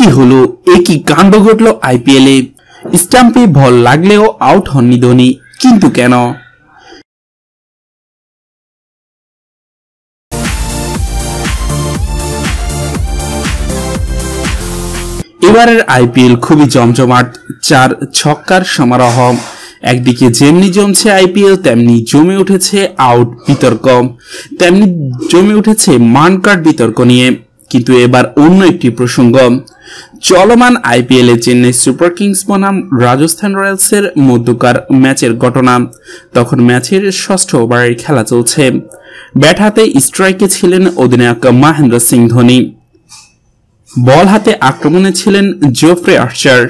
কি হলো? এ কি কাণ্ড ঘটল আইপিএলে স্টাম্পে বল লাগলেও আউট হননি ধোনি, কিন্তু কেন? এবারের আইপিএল খুবই জমজমাট, চার ছক্কার সমারোহ। একদিকে যেমনি জমছে আইপিএল তেমনি জমে উঠেছে আউট বিতর্ক। তেমনি জমে উঠেছে মানকার্ড বিতর্ক নিয়ে। কিন্তু এবার অন্য একটি প্রসঙ্গ। চলমান আইপিএল চেন্নাই সুপার কিংস বনাম রাজস্থান রয়্যালসের মধ্যকার ম্যাচের ঘটনা। তখন ম্যাচের ষষ্ঠ ওভারের খেলা চলছে। ব্যাট হাতে স্ট্রাইকে ছিলেন অধিনায়ক মহেন্দ্র সিং ধোনি। বল হাতে আক্রমণে ছিলেন জোফ্রে আর্চার।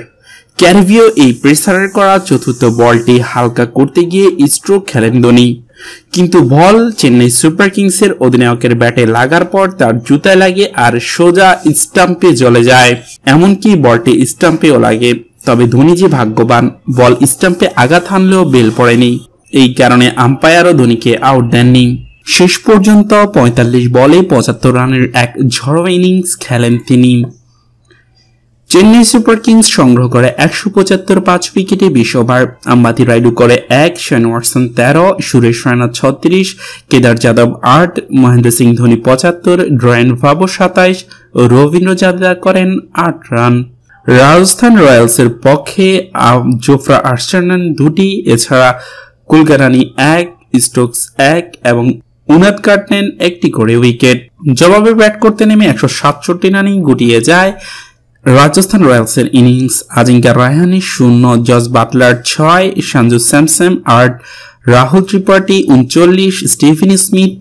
ক্যারিভিও এই প্রেসারের করা চতুর্থ বলটি হালকা করতে গিয়ে স্ট্রোক খেলেন ধোনি। কিন্তু বল চেন্নাই সুপার কিংসের অধিনায়কের ব্যাটে লাগার পর তার জুতায় লাগে আর সোজা স্টাম্পে জ্বলে যায়। এমনকি বলটি স্টাম্পেও লাগে। তবে ধোনি যে ভাগ্যবান, বল স্টাম্পে আঘাত হানলেও বেল পড়েনি। এই কারণে আম্পায়ারও ধোনিকে আউট দেননি। শেষ পর্যন্ত পঁয়তাল্লিশ বলে পঁচাত্তর রানের এক ঝড়ো ইনিংস খেলেন তিনি। চেন্নাই সুপার কিংস সংগ্রহ করে একশো পঁচাত্তর পাঁচ উইকেটে বিশ ওভার। আম্বাতি রাইডু করে এক, শেন ওয়াটসন তেরো, সুরেশ রায়না ছত্রিশ, কেদার যাদব আট, মহেন্দ্র সিং ধোনি পঁচাত্তর, ড্রয়েন ভাবো সাতাইশ, রবীন্দ্র জাদেজা করেন আট রান। রাজস্থান রয়্যালসের পক্ষে জোফরা আর্চার্নান দুটি, এছাড়া কুলকারানি এক, স্টোকস এক এবং উনাদ কাটনেন একটি করে উইকেট। জবাবে ব্যাট করতে নেমে একশো সাতষট্টি রানই গুটিয়ে যায়। রাজস্থান রয়্যালসের ইনিংস আজিঙ্কা রায়হানি, শূন্য, জজ বাটলার ছয়, সঞ্জু স্যামসেম, আট, রাহুল ত্রিপাঠী, উনচল্লিশ, স্টিফেন স্মিথ,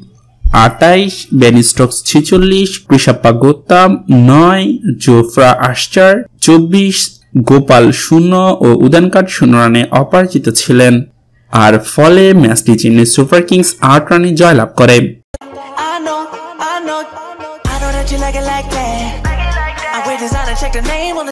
আটাইশ, বেন স্টক্স, ছিচল্লিশ কৃষাপ্পা গোত্তাম, নয়, জোফরা আশ্চার, চব্বিশ, গোপাল শূন্য ও উদানকাট শূন্য রানে অপরাজিত ছিলেন। আর ফলে ম্যাচটি চেন্নাই সুপার কিংস আট রানে জয়লাভ করে। I went inside check the name on the